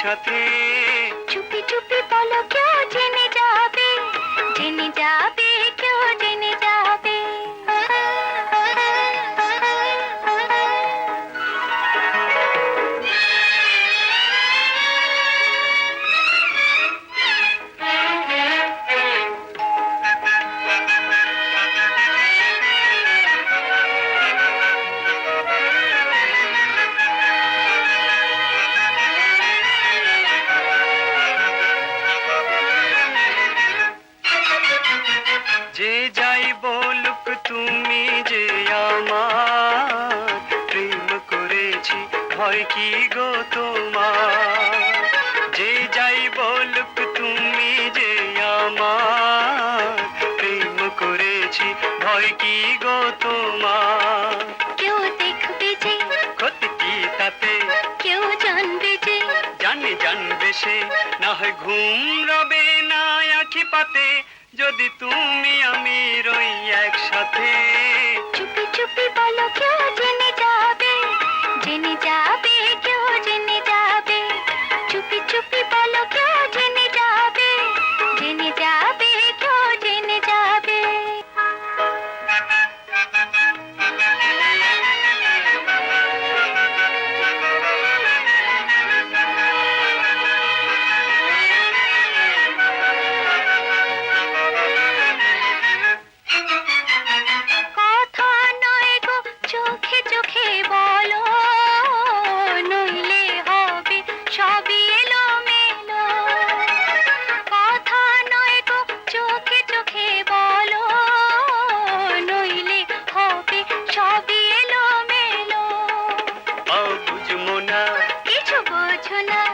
একসাথে চুপি চুপি বলো যে যাই বলুক তুমি যে আমার, প্রেম করেছি, ভয় কি গো তোমার? যে যাই বলুক তুমি যে আমার, প্রেম করেছি, ভয় কি গো তোমার? জানে, জানবে সে। না হয় ঘুম রবে না আখি পাতে। যদি তুমি আমি রই একসাথে। চুপি চুপি বলো কেউ জেনে যাবে? জেনে যাবে বোঝো না